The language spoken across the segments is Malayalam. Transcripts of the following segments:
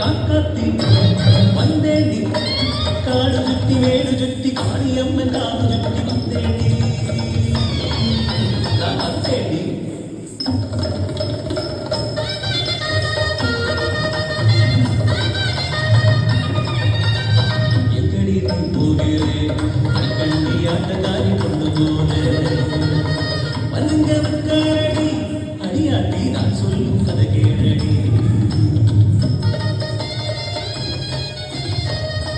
காலத்தி வந்தேதி காடு சுத்தி மேடு சுத்தி காளி ஆட்டக்காரி கொண்டு போனேன் அடியாட்டி நான் சொல்லும் கதை கேட்டடி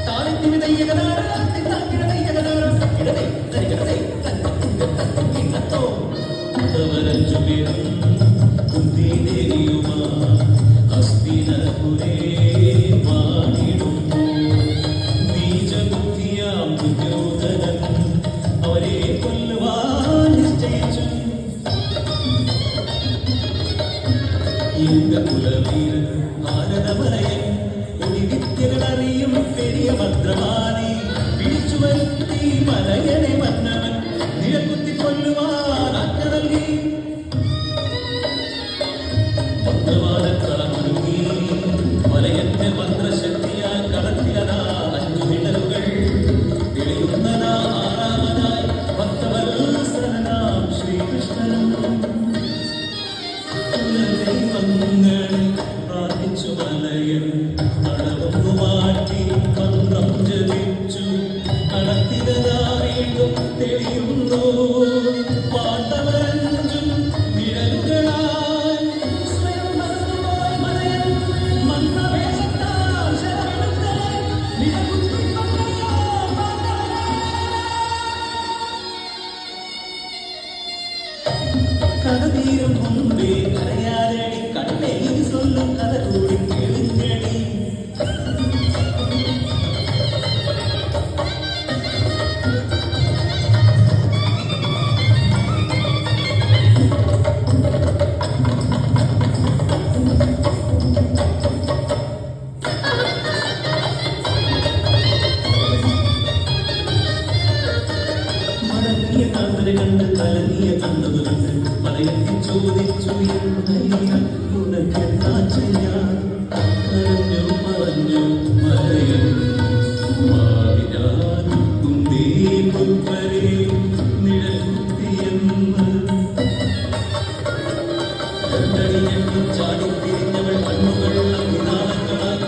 தாளித்து கத்தோ தவரன் சுபிரம் குந்தி தெரியுமா அஸ்தினபுரே ഭദ്രമാനി പിടിച്ചു വരുത്തി മലയനെ മന്നവൻ നിഴക്കുത്തി കൊല്ലുവാൻ ആജ്ഞ നൽകി. മന്ത്രവാദക്കളമൊരുങ്ങി. മലയന്റെ മന്ത്രശക്തിയാൽ കടത്തിയതാ അഞ്ചു നിഴലുകൾ തെളിയുന്നതാ ആറാമനായി ഭക്തവത്സരനാം ശ്രീകൃഷ്ണനും. ദൈവങ്ങൾ പ്രാർത്ഥിച്ചു മലയൻ കഥതീരും മുമ്പേ കരയാരടി കാന്തരെ കണ്ട് കലങ്ങിയ കണ്ണത് കണ്ട് മലയെത്തി ചോദിച്ചു എന്താ ചെയ്യാൻ? കരഞ്ഞു പറഞ്ഞു മലയൻ ചാടിത്തിരിഞ്ഞവൾ കണ്ണുകൾ അഭിനാളങ്ങളാൽ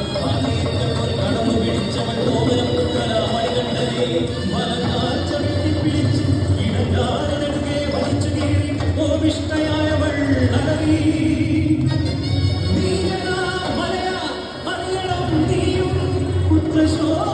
കടന്നു പിടിച്ചവൾ ഓമനം പുത്രരാമണികണ്ഠനെ 再说